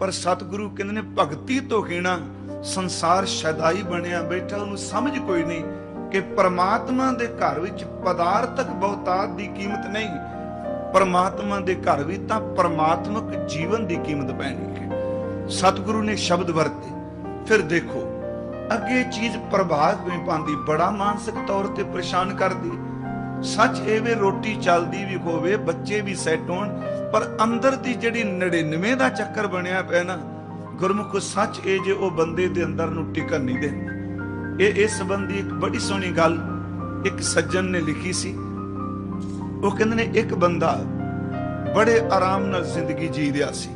ਪਰ ਸਤਿਗੁਰੂ ਕਹਿੰਦੇ ਨੇ, ਭਗਤੀ ਤੋਂ ਖੀਣਾ ਸੰਸਾਰ ਸ਼ੈਦਾਈ ਬਣਿਆ ਬੈਠਾ, ਉਹਨੂੰ ਸਮਝ ਕੋਈ ਨਹੀਂ ਕਿ ਪਰਮਾਤਮਾ ਦੇ ਘਰ ਵਿੱਚ ਪਦਾਰਥਕ ਬਹੁਤਾਤ ਦੀ ਕੀਮਤ ਨਹੀਂ। ਪਰਮਾਤਮਾ ਦੇ ਘਰ ਵਿੱਚ ਤਾਂ ਪਰਮਾਤਮਕ ਜੀਵਨ ਦੀ ਕੀਮਤ ਪੈਣੀ ਹੈ। ਸਤਿਗੁਰੂ ਨੇ ਸ਼ਬਦ ਵਰਤੇ। ਫਿਰ ਦੇਖੋ, ਅੱਗੇ ਚੀਜ਼ ਪ੍ਰਭਾਵ ਵਿੱਚ ਪਾਉਂਦੀ, ਬੜਾ ਮਾਨਸਿਕ ਤੌਰ ਤੇ ਪਰੇਸ਼ਾਨ ਕਰਦੀ। ਸੱਚ ਇਹ ਵੇ ਰੋਟੀ ਚੱਲਦੀ ਵੀ ਹੋਵੇ, ਬੱਚੇ ਵੀ ਸੈੱਟ ਹੋਣ ਪਰ ਅੰਦਰ ਦੀ ਜਿਹੜੀ 99 ਦਾ ਚੱਕਰ ਬਣਿਆ ਪਿਆ ਨਾ, ਗੁਰਮੁਖ ਸੱਚ ਇਹ ਜੇ ਉਹ ਬੰਦੇ ਦੇ ਅੰਦਰ ਨੂੰ ਟਿਕਣ ਨਹੀਂ ਦੇ ਇਹ ਇਸ ਸੰਬੰਧੀ ਇੱਕ ਬੜੀ ਸੋਹਣੀ ਗੱਲ ਇੱਕ ਸੱਜਣ ਨੇ ਲਿਖੀ ਸੀ। ਉਹ ਕਹਿੰਦੇ ਨੇ, ਇੱਕ ਬੰਦਾ ਬੜੇ ਆਰਾਮ ਨਾਲ ਜ਼ਿੰਦਗੀ ਜੀ ਰਿਹਾ ਸੀ।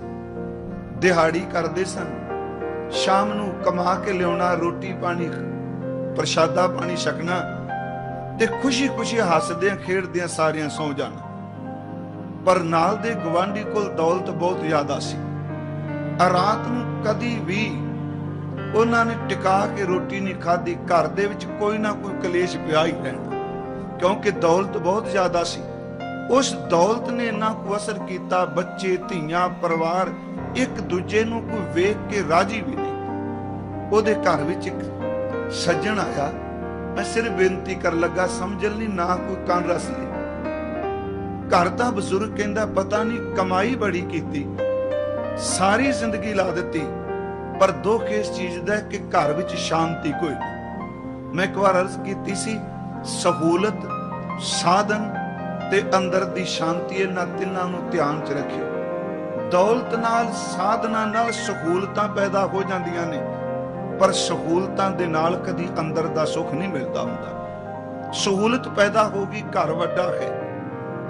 ਦਿਹਾੜੀ ਕਰਦੇ ਸਨ। ਸ਼ਾਮ ਨੂੰ ਕਮਾ ਕੇ ਲਿਆਉਣਾ, ਰੋਟੀ ਪਾਣੀ, ਪ੍ਰਸ਼ਾਦਾ ਪਾਣੀ ਛਕਣਾ ਤੇ ਖੁਸ਼ੀ-ਖੁਸ਼ੀ ਹੱਸਦਿਆਂ, ਖੇਡਦਿਆਂ ਸਾਰਿਆਂ ਸੌ ਜਾਣਾ। ਪਰ ਨਾਲ ਦੇ ਗਵਾਂਢੀ ਕੋਲ ਦੌਲਤ ਬਹੁਤ ਜ਼ਿਆਦਾ ਸੀ। ਰਾਤ ਨੂੰ ਕਦੀ ਵੀ ਉਹਨਾਂ ਨੇ ਟਿਕਾ ਕੇ ਰੋਟੀ ਨਹੀਂ ਖਾਧੀ। ਘਰ ਦੇ ਵਿੱਚ ਕੋਈ ਨਾ ਕੋਈ ਕਲੇਸ਼ ਪਿਆ ਹੀ ਰਹਿਣਾ ਕਿਉਂਕਿ ਦੌਲਤ ਬਹੁਤ ਜ਼ਿਆਦਾ ਸੀ। ਉਸ ਦੌਲਤ ਨੇ ਇੰਨਾ ਕੁ ਅਸਰ ਕੀਤਾ, ਬੱਚੇ, ਧੀਆਂ, ਪਰਿਵਾਰ, ਇੱਕ ਦੂਜੇ ਨੂੰ ਕੋਈ ਵੇਖ ਕੇ ਰਾਜੀ ਵੀ ਨਹੀਂ। ਉਹਦੇ ਘਰ ਵਿੱਚ ਇੱਕ ਸੱਜਣ ਆਇਆ। ਮੈਂ ਸਿਰ ਬੇਨਤੀ ਕਰਨ ਲੱਗਾ, ਸਮਝਣ ਲਈ ਨਾ ਕੋਈ ਕੰਨ ਰਸ ਲਈ ਘਰ ਦਾ ਬਜ਼ੁਰਗ ਕਹਿੰਦਾ, ਪਤਾ ਨਹੀਂ ਕਮਾਈ ਬੜੀ ਕੀਤੀ, ਸਾਰੀ ਜ਼ਿੰਦਗੀ ਲਾ ਦਿੱਤੀ, ਪਰ ਦੁੱਖ ਇਸ ਚੀਜ਼ ਦਾ ਕਿ ਘਰ ਵਿੱਚ ਸ਼ਾਂਤੀ ਕੋਈ ਮੈਂ ਇੱਕ ਵਾਰ ਅਰਜ਼ ਕੀਤੀ ਸੀ, ਸਹੂਲਤ, ਸਾਧਨ ਤੇ ਅੰਦਰ ਦੀ ਸ਼ਾਂਤੀ ਇਹਨਾਂ ਤਿੰਨਾਂ ਨੂੰ ਧਿਆਨ 'ਚ ਰੱਖਿਓ। ਦੌਲਤ ਨਾਲ, ਸਾਧਨਾ ਨਾਲ ਸਹੂਲਤਾਂ ਪੈਦਾ ਹੋ ਜਾਂਦੀਆਂ ਨੇ, ਪਰ ਸਹੂਲਤਾਂ ਦੇ ਨਾਲ ਕਦੀ ਅੰਦਰ ਦਾ ਸੁੱਖ ਨਹੀਂ ਮਿਲਦਾ ਹੁੰਦਾ। ਸਹੂਲਤ ਪੈਦਾ ਹੋ ਗਈ, ਘਰ ਵੱਡਾ ਹੈ।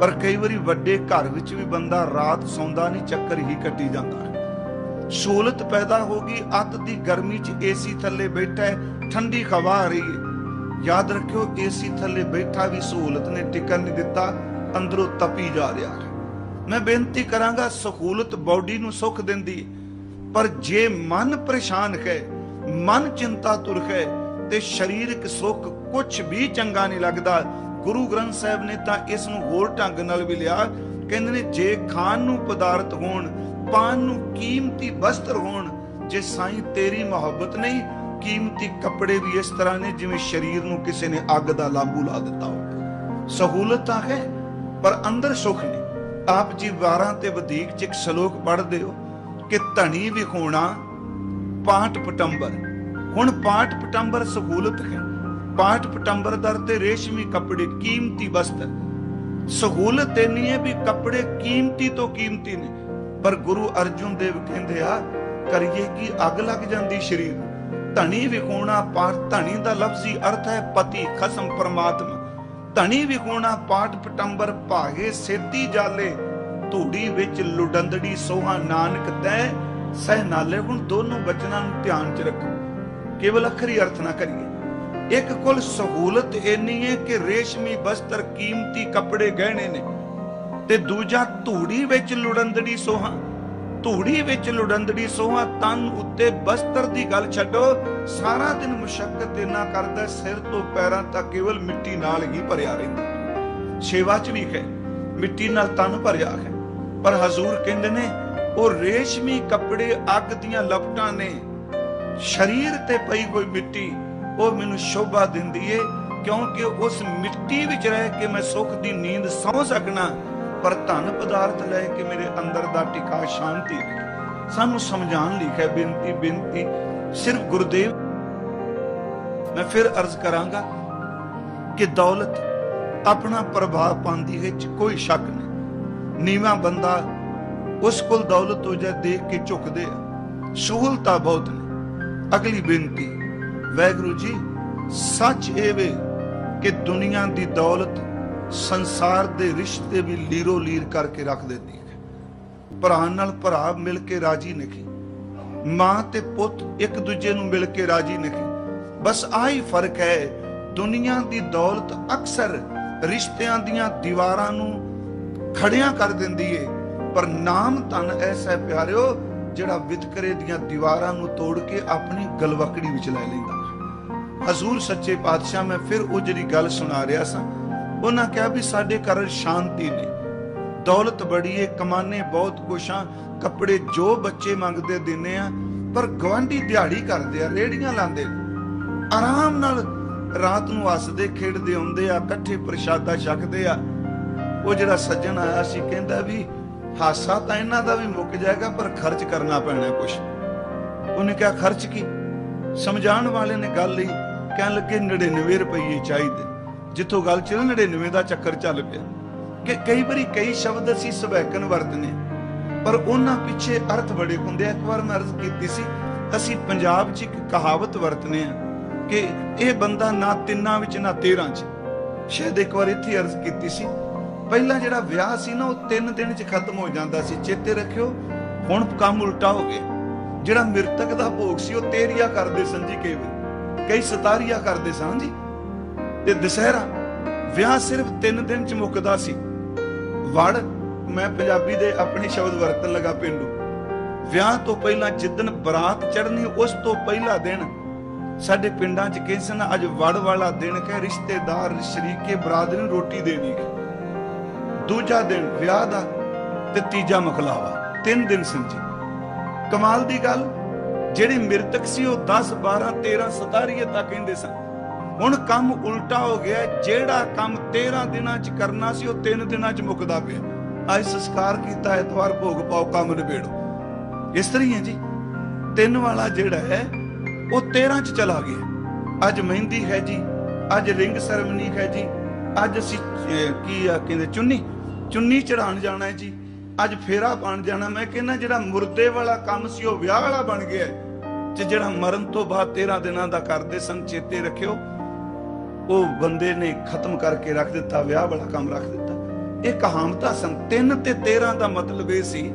ਪਰ ਕਈ ਵਾਰੀ ਵੱਡੇ ਘਰ ਵਿੱਚ ਵੀ ਬੰਦਾ ਰਾਤ ਸੌਂਦਾ ਨਹੀਂ, ਚੱਕਰ ਹੀ ਕੱਟੀ ਜਾਂਦਾ ਸਹੂਲਤ ਪੈਦਾ ਹੋ ਗਈ, ਅੱਤ ਦੀ ਗਰਮੀ 'ਚ ਏਸੀ ਥੱਲੇ ਬੈਠਾ ਹੈ, ਠੰਡੀ ਹਵਾ ਆ ਰਹੀ ਹੈ। ਯਾਦ ਰੱਖਿਓ, ਏਸੀ ਥੱਲੇ ਬੈਠਾ ਵੀ ਸਹੂਲਤ ਨੇ ਟਿਕਣ ਨਹੀਂ ਦਿੱਤਾ, ਅੰਦਰੋਂ ਤਪੀ ਜਾ ਰਿਹਾ ਹੈ। ਮੈਂ ਬੇਨਤੀ ਕਰਾਂਗਾ, ਸਹੂਲਤ ਬਾਡੀ ਨੂੰ ਸੁੱਖ ਦਿੰਦੀ ਪਰ ਜੇ ਮਨ ਪਰੇਸ਼ਾਨ ਹੈ, ਮਨ ਚਿੰਤਾ ਤੁਰ ਹੈ, ਤੇ ਸਰੀਰਕ ਸੁੱਖ ਕੁਝ ਵੀ ਚੰਗਾ ਨਹੀਂ ਲੱਗਦਾ ਗੁਰੂ ਗ੍ਰੰਥ ਸਾਹਿਬ ਨੇ ਤਾਂ ਇਸ ਨੂੰ ਹੋਰ ਢੰਗ ਨਾਲ ਵੀ ਲਿਆ। ਕਹਿੰਦੇ ਨੇ, ਜੇ ਖਾਣ ਨੂੰ ਪਦਾਰਥ ਹੋਣ ਪਾਣ ਨੂੰ ਕੀਮਤੀ ਵਸਤਰ ਹੋਣ, ਜੇ ਸਾਈਂ ਤੇਰੀ ਮੁਹੱਬਤ ਨਹੀਂ, ਕੀਮਤੀ ਕੱਪੜੇ ਵੀ ਇਸ ਤਰ੍ਹਾਂ ਨੇ ਜਿਵੇਂ ਸਰੀਰ ਨੂੰ ਕਿਸੇ ਨੇ ਅੱਗ ਦਾ ਲਾਂਬੂ ਲਾ ਦਿੱਤਾ ਹੋਵੇ। ਸਹੂਲਤ ਤਾਂ ਹੈ, ਪਰ ਅੰਦਰ ਸੁੱਖ ਨਹੀਂ। ਆਪ ਜੀ 12 ਤੇ ਵਧੇਕ ਚ ਇੱਕ ਸ਼ਲੋਕ ਪੜ੍ਹਦੇ ਹੋ ਕਿ ਧਣੀ ਵਿਖੋਣਾ ਪਾਠ ਪਟੰਬਰ। ਹੁਣ ਪਾਠ ਪਟੰਬਰ ਸਹੂਲਤ ਹੈ। ਪਾਠ ਪਟੰਬਰ ਦਰ ਤੇ ਰੇਸ਼ਮੀ ਕੱਪੜੇ ਕੀਮਤੀ ਵਸਤਰ ਸਹੂਲਤ ਇੰਨੀ ਹੈ ਵੀ ਕੱਪੜੇ ਕੀਮਤੀ ਤੋਂ ਕੀਮਤੀ ਨੇ। ਪਰ ਗੁਰੂ ਅਰਜੁਨ ਦੇਵ ਕਹਿੰਦੇ ਆ, ਕਰੀਏ ਕਿ ਅੱਗ ਲੱਗ ਜਾਂਦੀ ਸਰੀਰ ਨੂੰ? ਧਣੀ ਵਿਖੋਣਾ ਪਾਟ ਧਣੀ ਦਾ ਲਫ਼ਜ਼ੀ ਅਰਥ ਹੈ ਪਤੀ, ਖਸਮ ਪਰਮਾਤਮਾ। ਧਣੀ ਵਿਖੋਣਾ ਪਾਠ ਪਟੰਬਰ ਭਾਗੇ ਸੇਤੀ ਜਾਲੇ। ਧੂੜੀ ਵਿੱਚ ਲੁਡੰਦੜੀ ਸੋਹਾ ਨਾਨਕ ਤੈ। ਸਹਿ ਨਾਲੇ ਹੁਣ ਦੋਨੋਂ ਬਚਨਾਂ ਨੂੰ ਧਿਆਨ 'ਚ ਰੱਖੋ। ਕੇਵਲ ਅਖਰੀ ਅਰਥ ਨਾ ਕਰੀਏ। ਇੱਕ ਕੋਲ ਸਹੂਲਤ ਇੰਨੀ ਹੈ ਕਿ ਰੇਸ਼ਮੀ ਬਸਤਰ ਕੀਮਤੀ ਕੱਪੜੇ ਗਹਿਣੇ ਨੇ। ਤੇ ਦੂਜਾ ਧੂੜੀ ਵਿੱਚ ਲੁਡੰਦੜੀ ਸੋਹਾ। ਧੂੜੀ ਵਿੱਚ ਲੁਡੰਦੜੀ ਸੋਹਾ ਤਨ ਉੱਤੇ ਬਸਤਰ ਦੀ ਗੱਲ ਛੱਡੋ, ਸਾਰਾ ਦਿਨ ਮੁਸ਼ਕਲ ਇੰਨਾ ਕਰਦਾ ਸਿਰ ਤੋਂ ਪੈਰਾਂ ਤੱਕ ਕੇਵਲ ਮਿੱਟੀ ਨਾਲ ਹੀ ਭਰਿਆ ਰਹਿੰਦਾ। ਸੇਵਾ 'ਚ ਵੀ ਹੈ, ਮਿੱਟੀ ਨਾਲ ਤਨ ਭਰਿਆ ਹੈ। ਪਰ ਹਜ਼ੂਰ ਕਹਿੰਦੇ ਨੇ, ਉਹ ਰੇਸ਼ਮੀ ਕੱਪੜੇ ਅੱਗ ਦੀਆਂ ਲਪਟਾਂ ਨੇ। ਸਰੀਰ ਤੇ ਪਈ ਕੋਈ ਮਿੱਟੀ ਉਹ ਮੈਨੂੰ ਸ਼ੋਭਾ ਦਿੰਦੀ ਏ, ਕਿਉਂਕਿ ਉਸ ਮਿੱਟੀ ਵਿੱਚ ਰਹਿ ਕੇ ਮੈਂ ਸੁੱਖ ਦੀ ਨੀਂਦ ਸੌ ਸਕਣਾ, ਪਰ ਧਨ ਪਦਾਰਥ ਲੈ ਕੇ ਮੇਰੇ ਅੰਦਰ ਦਾ ਟਿਕਾ ਸ਼ਾਂਤੀ। ਸਾਨੂੰ ਸਮਝਾਉਣ ਲਈ ਬੇਨਤੀ ਬੇਨਤੀ ਸਿਰਫ ਗੁਰਦੇਵ। ਮੈਂ ਫਿਰ ਅਰਜ਼ ਕਰਾਂਗਾ ਕਿ ਦੌਲਤ ਆਪਣਾ ਪ੍ਰਭਾਵ ਪਾਉਂਦੀ ਹੈ ਕੋਈ ਸ਼ੱਕ ਨਹੀਂ। ਨੀਵਾ ਬੰਦਾ ਉਸ ਕੋਲ ਦੌਲਤ ਹੋ ਜਾਏ, ਦੇਖ ਕੇ ਝੁਕਦੇ ਆ। ਸਹੂਲਤਾਂ ਬਹੁਤ ਨੇ। ਅਗਲੀ ਬੇਨਤੀ ਵੈਗੁਰੂ ਜੀ, ਸੱਚ ਇਹ ਵੇ ਕਿ ਦੁਨੀਆ ਦੀ ਦੌਲਤ ਸੰਸਾਰ ਦੇ ਰਿਸ਼ਤੇ ਵੀ ਲੀਰੋ ਲੀਰ ਕਰਕੇ ਰੱਖ ਦਿੰਦੀ ਹੈ। ਭਰਾ ਨਾਲ ਭਰਾ ਮਿਲ ਕੇ ਰਾਜੀ ਨਹੀਂ। ਮਾਂ ਤੇ ਪੁੱਤ ਇੱਕ ਦੂਜੇ ਨੂੰ ਮਿਲ ਕੇ ਰਾਜੀ ਨਹੀਂ। ਬਸ ਆਹੀ ਫ਼ਰਕ ਹੈ, ਦੁਨੀਆ ਦੀ ਦੌਲਤ ਅਕਸਰ ਰਿਸ਼ਤਿਆਂ ਦੀਆਂ ਦੀਵਾਰਾਂ ਨੂੰ ਖੜਿਆਂ ਕਰ ਦਿੰਦੀ ਏ। ਪਰ ਨਾਮ ਧਨ ਐਸਾ ਹੈ ਪਿਆਰਿਓ, ਜਿਹੜਾ ਵਿਤਕਰੇ ਦੀਆਂ ਦੀਵਾਰਾਂ ਨੂੰ ਤੋੜ ਕੇ ਆਪਣੀ ਗਲਵਕੜੀ ਵਿੱਚ ਲੈ ਲੈਂਦਾ। ਹਜ਼ੂਰ ਸੱਚੇ ਪਾਤਸ਼ਾਹ ਮੈਂ ਫਿਰ ਉਹ ਜਿਹੜੀ ਗੱਲ ਸੁਣਾ ਰਿਹਾ ਸਾਂ, ਉਹਨਾਂ ਕਿਹਾ ਵੀ ਸਾਡੇ ਘਰ ਸ਼ਾਂਤੀ ਨਹੀਂ। ਦੌਲਤ ਬੜੀ ਏ ਕਮਾਨੇ ਬਹੁਤ ਕੁਛਾਂ ਕੱਪੜੇ ਜੋ ਬੱਚੇ ਮੰਗਦੇ ਦਿੰਨੇ ਆ, ਪਰ ਗਵਾਂਢੀ ਦਿਹਾੜੀ ਕਰਦੇ ਆ ਰੇੜੀਆਂ ਲਾਉਂਦੇ ਆਰਾਮ ਨਾਲ ਰਾਤ ਨੂੰ ਹੱਸਦੇ, ਖੇਡਦੇ ਆਉਂਦੇ ਆ, ਇਕੱਠੇ ਪ੍ਰਸ਼ਾਦਾ ਛਕਦੇ ਆ। ਉਹ ਜਿਹੜਾ ਸੱਜਣ ਆਇਆ ਸੀ ਕਹਿੰਦਾ ਵੀ ਹਾਸਾ ਤਾਂ ਇਹਨਾਂ ਦਾ ਵੀ ਮੁੱਕ ਜਾਏਗਾ, ਪਰ ਖਰਚ ਕਰਨਾ ਪੈਣਾ ਕੁਛ। ਉਹਨੇ ਕਿਹਾ, ਖਰਚ ਕੀ? ਸਮਝਾਉਣ ਵਾਲੇ ਨੇ ਗੱਲ ਲਈ ਕਹਿਣ ਲੱਗੇ 99 ਰੁਪਏ ਚਾਹੀਦੇ। ਜਿੱਥੋਂ ਗੱਲ ਚੱਲ 99 ਦਾ ਚੱਕਰ ਚੱਲ ਪਿਆ। ਕਿ ਕਈ ਵਾਰੀ ਕਈ ਸ਼ਬਦ ਅਸੀਂ ਸਵੈਕਨ ਵਰਤਨੇ ਪਰ ਉਹਨਾਂ ਪਿੱਛੇ ਅਰਥ ਬੜੇ ਹੁੰਦੇ ਆ। ਇੱਕ ਵਾਰ ਮੈਂ ਅਰਜ਼ ਕੀਤੀ ਸੀ, ਅਸੀਂ ਪੰਜਾਬ 'ਚ ਇੱਕ ਕਹਾਵਤ ਵਰਤਨੇ ਆ ਕਿ ਇਹ ਬੰਦਾ ਨਾ ਤਿੰਨਾਂ ਵਿੱਚ, ਨਾ 13 'ਚ। ਸ਼ਾਇਦ ਇੱਕ ਵਾਰ ਇੱਥੇ ਅਰਜ਼ ਕੀਤੀ ਸੀ। ਪਹਿਲਾਂ ਜਿਹੜਾ ਵਿਆਹ ਸੀ ਨਾ, ਉਹ ਤਿੰਨ ਦਿਨ 'ਚ ਖਤਮ ਹੋ ਜਾਂਦਾ ਸੀ। ਚੇਤੇ ਰੱਖਿਓ, ਹੁਣ ਕੰਮ ਉਲਟਾ ਹੋ ਗਿਆ। ਜਿਹੜਾ ਮਿਰਤਕ ਦਾ ਭੋਗ ਸੀ, ਉਹ ਤੇਰੀਆ ਕਰਦੇ ਸਨ ਜੀ ਕਈ ਵਾਰ ਕਰਦੇ ਸਨ ਜੀ। ਤੇ ਦੁਸਹਿਰਾ ਵਿਆਹ ਸਿਰਫ 3 ਦਿਨ 'ਚ ਮੁੱਕਦਾ ਸੀ। ਵੜ ਮੈਂ ਪੰਜਾਬੀ ਦੇ ਆਪਣੇ ਸ਼ਬਦ ਵਰਤਣ ਲੱਗਾ ਪਿੰਡੂ। ਵਿਆਹ ਤੋਂ ਪਹਿਲਾਂ ਜਿੱਦਨ ਬਰਾਤ ਚੜ੍ਹਨੀ, ਉਸ ਤੋਂ ਪਹਿਲਾ ਦਿਨ ਸਾਡੇ ਪਿੰਡਾਂ 'ਚ ਕਹਿੰਦੇ ਸਨ ਅੱਜ ਵੜ ਵਾਲਾ ਦਿਨ ਕਹੇ ਰਿਸ਼ਤੇਦਾਰ ਸ਼ਰੀਕੇ ਬਰਾਦਰੀ ਨੂੰ ਰੋਟੀ ਦੇਣੀ ਦੂਜਾ ਦਿਨ ਵਿਆਹ ਦਾ ਤੇ ਤੀਜਾ ਮਖਲਾਵਾ। ਤਿੰਨ ਦਿਨ ਸੰਜੀ। ਕਮਾਲ ਦੀ ਗੱਲ ਜਿਹੜੇ ਮ੍ਰਿਤਕ ਸੀ, ਉਹ 10 12 13 17 ਤੱਕ ਕਹਿੰਦੇ ਸਨ। ਹੁਣ ਕੰਮ ਉਲਟਾ ਹੋ ਗਿਆ ਜਿਹੜਾ ਕੰਮ 13 ਦਿਨਾਂ 'ਚ ਕਰਨਾ ਸੀ, ਉਹ 3 ਦਿਨਾਂ 'ਚ ਮੁੱਕਦਾ ਪਿਆ। ਅੱਜ ਸੰਸਕਾਰ ਕੀਤਾ, ਐਤਵਾਰ ਭੋਗ ਪਾਓ, ਕੰਮ ਨਿਬੇੜੋ। ਇਸ ਤਰ੍ਹਾਂ ਹੀ ਹੈ ਜੀ। ਤਿੰਨ ਵਾਲਾ ਜਿਹੜਾ ਹੈ, ਉਹ 13 'ਚ ਚਲਾ ਗਿਆ ਅੱਜ ਮਹਿੰਦੀ ਹੈ ਜੀ। ਅੱਜ ਰਿੰਗ ਸੈਰਮਨੀ ਹੈ ਜੀ। ਅੱਜ ਅਸੀਂ ਕੀ ਆ, ਕਹਿੰਦੇ ਚੁੰਨੀ। ਚੁੰਨੀ ਚੜਾਉਣ ਜਾਣਾ ਹੈ ਜੀ। ਅੱਜ ਫੇਰਾ ਬਣ ਜਾਣਾ। ਮੈਂ ਕਹਿੰਦਾ, ਜਿਹੜਾ ਮੁਰਦੇ ਵਾਲਾ ਕੰਮ ਸੀ, ਉਹ ਵਿਆਹ ਵਾਲਾ ਬਣ ਗਿਆ ਤੇ ਜਿਹੜਾ ਮਰਨ ਤੋਂ ਬਾਅਦ 13 ਦਿਨਾਂ ਦਾ ਕਰਦੇ ਸਨ ਚੇਤੇ ਰੱਖਿਓ, ਉਹ ਬੰਦੇ ਨੇ ਖਤਮ ਕਰਕੇ ਰੱਖ ਦਿੱਤਾ, ਵਿਆਹ ਵਾਲਾ ਕੰਮ ਰੱਖ ਦਿੱਤਾ। ਇਹ ਕਹਾਵਤਾਂ ਸਨ। 3 ਤੇ 13 ਦਾ ਮਤਲਬ ਇਹ ਸੀ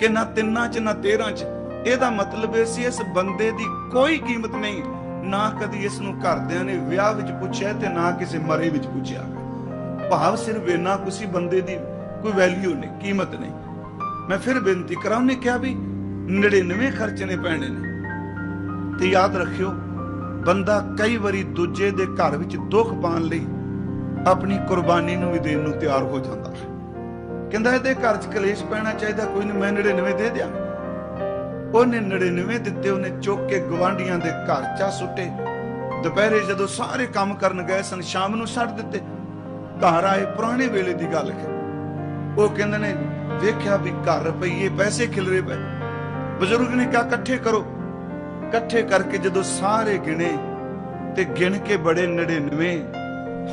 ਕਿ ਨਾ ਤਿੰਨਾਂ 'ਚ, ਨਾ 13 'ਚ। ਇਹਦਾ ਮਤਲਬ ਇਹ ਸੀ, ਇਸ ਬੰਦੇ ਦੀ ਕੋਈ ਕੀਮਤ ਨਹੀਂ। ਨਾ ਕਦੀ ਇਸ ਨੂੰ ਘਰਦਿਆਂ ਨੇ ਵਿਆਹ ਵਿੱਚ ਪੁੱਛਿਆ ਤੇ ਨਾ ਕਿਸੇ ਮਰੇ ਵਿੱਚ ਪੁੱਛਿਆ। ਭਾਵ ਸਿਰਫ ਇਹਨਾਂ ਕੁਸੀ ਬੰਦੇ ਦੀ ਕੋਈ ਵੈਲਿਊ ਨਹੀਂ, ਕੀਮਤ ਨਹੀਂ। ਮੈਂ ਫਿਰ ਬੇਨਤੀ ਕਰਾਂ, ਉਹਨੇ ਕਿਹਾ ਵੀ 99 ਖਰਚਣੇ ਪੈਣੇ ਨੇ। ਤੇ ਯਾਦ ਰੱਖਿਓ, ਬੰਦਾ ਕਈ ਵਾਰੀ ਦੂਜੇ ਦੇ ਘਰ ਵਿੱਚ ਦੁੱਖ ਪਾਉਣ ਲਈ ਆਪਣੀ ਕੁਰਬਾਨੀ ਨੂੰ ਵੀ ਦੇਣ ਨੂੰ ਤਿਆਰ ਹੋ ਜਾਂਦਾ। ਹੈ ਕਹਿੰਦਾ, ਇਹਦੇ ਘਰ 'ਚ ਕਲੇਸ਼ ਪੈਣਾ ਚਾਹੀਦਾ, ਕੋਈ ਨਹੀਂ ਮੈਂ 99 ਦੇ ਦਿਆਂ। ਉਹਨੇ 99 ਦਿੱਤੇ, ਉਹਨੇ ਚੁੱਕ ਕੇ ਗਵਾਂਡੀਆਂ ਦੇ ਘਰ ਚਾ ਸੁੱਟੇ। ਦੁਪਹਿਰੇ ਜਦੋਂ ਸਾਰੇ ਕੰਮ ਕਰਨ ਗਏ ਸਨ, ਸ਼ਾਮ ਨੂੰ ਛੱਡ ਦਿੱਤੇ। ਘਰ ਆਏ, ਪੁਰਾਣੇ ਵੇਲੇ ਦੀ ਗੱਲ ਹੈ। ਉਹ ਕਹਿੰਦੇ ਨੇ, ਵੇਖਿਆ ਵੀ ਘਰ ਰੁਪਈਏ ਪੈਸੇ ਖਿਲਰੇ ਪਏ। ਬਜ਼ੁਰਗ ਨੇ ਕਿਹਾ, ਇਕੱਠੇ ਕਰੋ। ਇਕੱਠੇ ਕਰਕੇ ਜਦੋਂ ਸਾਰੇ ਗਿਣੇ ਤੇ ਗਿਣ ਕੇ ਬੜੇ 99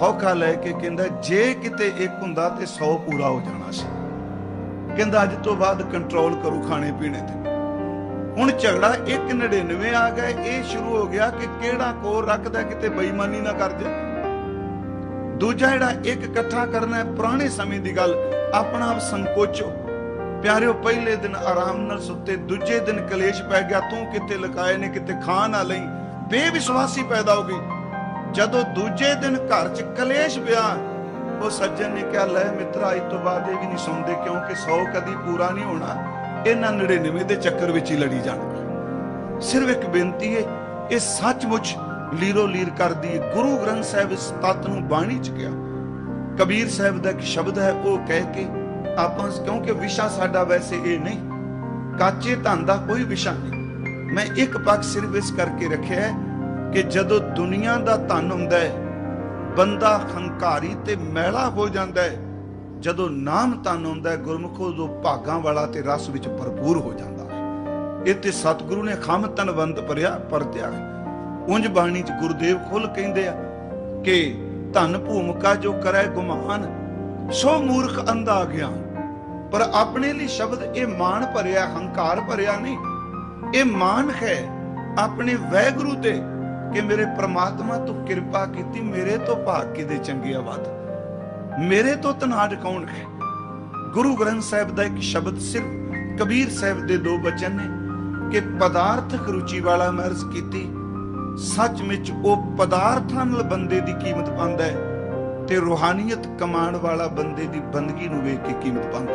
ਹੌਕਾ ਲੈ ਕੇ ਕਹਿੰਦਾ, ਜੇ ਕਿਤੇ ਇੱਕ ਹੁੰਦਾ ਤੇ 100 ਪੂਰਾ ਹੋ ਜਾਣਾ ਸੀ। ਕਹਿੰਦਾ, ਅੱਜ ਤੋਂ ਬਾਅਦ ਕੰਟਰੋਲ ਕਰੋ ਖਾਣੇ ਪੀਣੇ ਤੇ। ਹੁਣ ਝਗੜਾ 199 ਆ ਗਿਆ, ਇਹ ਸ਼ੁਰੂ ਹੋ ਗਿਆ ਕਿ ਕਿਹੜਾ ਕੋਰ ਰੱਖਦਾ ਕਿਤੇ ਬੇਈਮਾਨੀ ਨਾ ਕਰ ਜਾ ਦੂਜਾ ਜਿਹੜਾ ਇੱਕ ਇਕੱਠਾ ਕਰਨਾ ਹੈ, ਪੁਰਾਣੇ ਸਮੇਂ ਦੀ ਗੱਲ ਆਪਣਾ ਆਪ ਸੰਕੋਚੋ। ਪਿਆਰਿਓ, ਪਹਿਲੇ ਦਿਨ ਆਰਾਮ ਨਾਲ ਸੁੱਤੇ, ਦੂਜੇ ਦਿਨ ਕਲੇਸ਼ ਪੈ ਗਿਆ, ਤੂੰ ਕਿਤੇ ਲਕਾਏ ਨੇ, ਕਿਤੇ ਖਾ ਨਾ ਲਈ, ਬੇਵਿਸ਼ਵਾਸੀ ਪੈਦਾ ਹੋ ਗਈ। ਜਦੋਂ ਦੂਜੇ ਦਿਨ ਘਰ 'ਚ ਕਲੇਸ਼ ਪਿਆ, ਉਹ ਸੱਜਣ ਨੇ ਕਿਹਾ, ਲੈ ਮਿੱਤਰਾ, ਅੱਜ ਤੋਂ ਬਾਅਦ ਇਹ ਵੀ ਨਹੀਂ ਸੁਣਦੇ, ਕਿਉਂਕਿ 100 ਕਦੀ ਪੂਰਾ ਨਹੀਂ ਹੋਣਾ। ਇਹਨਾਂ 99 ਦੇ ਚੱਕਰ ਵਿੱਚ ਹੀ ਲੜੀ ਜਾਣਗੇ ਸਿਰਫ ਇੱਕ ਬੇਨਤੀ ਹੈ ਇਹ ਸੱਚਮੁੱਚ ਲੀਰੋ ਲੀਰ ਕਰਦੀ ਗੁਰੂ ਗ੍ਰੰਥ ਸਾਹਿਬ ਇਸ ਤੱਤ ਨੂੰ ਬਾਣੀ ਚ ਕਿਹਾ। ਕਬੀਰ ਸਾਹਿਬ ਦਾ ਇੱਕ ਸ਼ਬਦ ਹੈ, ਉਹ ਕਹਿ ਕੇ ਆਪਾਂ ਕਿਉਂਕਿ ਵਿਸ਼ਾ ਸਾਡਾ ਵੈਸੇ ਇਹ ਨਹੀਂ, ਕਾਚੇ ਧਨ ਦਾ ਕੋਈ ਵਿਸ਼ਾ ਨਹੀਂ। ਮੈਂ ਇੱਕ ਪੱਖ ਸਿਰਫ ਇਸ ਕਰਕੇ ਰੱਖਿਆ ਹੈ ਕਿ ਜਦੋਂ ਦੁਨੀਆ ਦਾ ਧਨ ਹੁੰਦਾ ਹੈ, ਬੰਦਾ ਹੰਕਾਰੀ ਤੇ ਮੈਲਾ ਹੋ ਜਾਂਦਾ ਹੈ। ਜਦੋਂ ਨਾਮ ਧਨ ਹੁੰਦਾ ਹੈ, ਗੁਰਮੁਖੋ ਜੋ ਭਾਗਾਂ ਵਾਲਾ ਤੇ ਰਸ ਵਿੱਚ ਭਰਪੂਰ ਹੋ ਜਾਂਦਾ ਹੈ। ਇਹ ਤੇ ਸਤਿਗੁਰੂ ਨੇ ਖਮ ਤਨਵੰਤ ਪਰਿਆ ਪਰਤਿਆ ਉਂਝ ਬਾਣੀ ਚ ਗੁਰਦੇਵ ਖੁੱਲ ਕਹਿੰਦੇ ਆ ਕਿ ਧਨ ਭੂਮਿਕਾ ਜੋ ਕਰੈ ਗੁਮਾਨ, ਸੋ ਮੂਰਖ ਅੰਧਾ ਗਿਆਨ। ਪਰ ਆਪਣੇ ਲਈ ਸ਼ਬਦ ਇਹ ਮਾਣ ਭਰਿਆ, ਹੰਕਾਰ ਭਰਿਆ ਨਹੀਂ। ਇਹ ਮਾਨ ਹੈ ਆਪਣੇ ਵੈਗੁਰੂ ਤੇ ਕਿ ਮੇਰੇ ਪ੍ਰਮਾਤਮਾ ਤੂੰ ਕਿਰਪਾ ਕੀਤੀ, ਮੇਰੇ ਤੋਂ ਭਾਗ ਕਿਦੇ ਚੰਗਿਆ ਵੱਧ ਮੇਰੇ ਤੋਂ ਤਨਾੜ ਕੌਣ ਹੈ? ਗੁਰੂ ਗ੍ਰੰਥ ਸਾਹਿਬ ਦਾ ਇੱਕ ਸ਼ਬਦ ਸਿਰਫ ਕਬੀਰ ਸਾਹਿਬ ਦੇ ਦੋ ਬਚਨ ਨੇ ਕਿ ਪਦਾਰਥਕ ਰੁਚੀ ਵਾਲਾ ਮਰਜ਼ ਕੀਤੀ ਸੱਚ ਵਿੱਚ ਉਹ ਪਦਾਰਥਾਂ ਨਾਲ ਬੰਦੇ ਦੀ ਕੀਮਤ ਪਾਉਂਦਾ ਹੈ ਤੇ ਰੂਹਾਨੀਅਤ ਕਮਾਉਣ ਵਾਲਾ ਬੰਦੇ ਦੀ ਬੰਦਗੀ ਨੂੰ ਵੇਖ ਕੇ ਕੀਮਤ ਪਾਉਂਦਾ